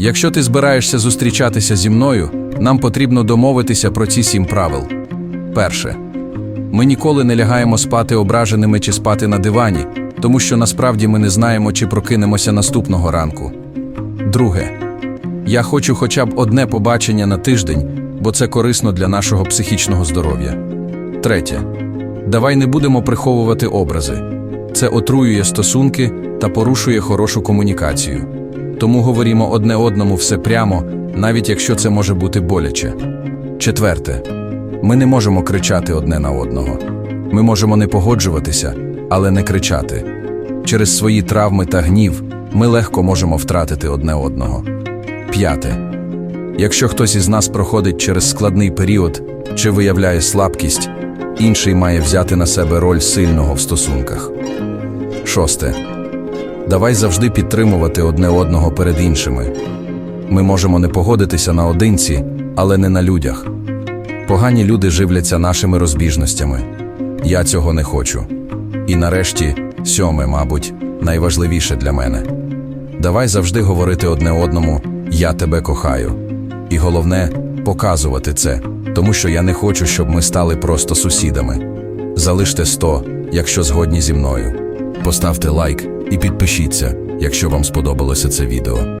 Якщо ти збираєшся зустрічатися зі мною, нам потрібно домовитися про ці сім правил. Перше. Ми ніколи не лягаємо спати ображеними чи спати на дивані, тому що насправді ми не знаємо, чи прокинемося наступного ранку. Друге. Я хочу хоча б одне побачення на тиждень, бо це корисно для нашого психічного здоров'я. Третє. Давай не будемо приховувати образи. Це отруює стосунки та порушує хорошу комунікацію. Тому говоримо одне одному все прямо, навіть якщо це може бути боляче. Четверте. Ми не можемо кричати одне на одного. Ми можемо не погоджуватися, але не кричати. Через свої травми та гнів ми легко можемо втратити одне одного. П'яте. Якщо хтось із нас проходить через складний період чи виявляє слабкість, інший має взяти на себе роль сильного в стосунках. Шосте. Давай завжди підтримувати одне одного перед іншими. Ми можемо не погодитися наодинці, але не на людях. Погані люди живляться нашими розбіжностями. Я цього не хочу. І нарешті, сьоме, мабуть, найважливіше для мене. Давай завжди говорити одне одному Я тебе кохаю. І головне показувати це, тому що я не хочу, щоб ми стали просто сусідами. Залиште 100, якщо згодні зі мною. Поставте лайк і підпишіться, якщо вам сподобалося це відео.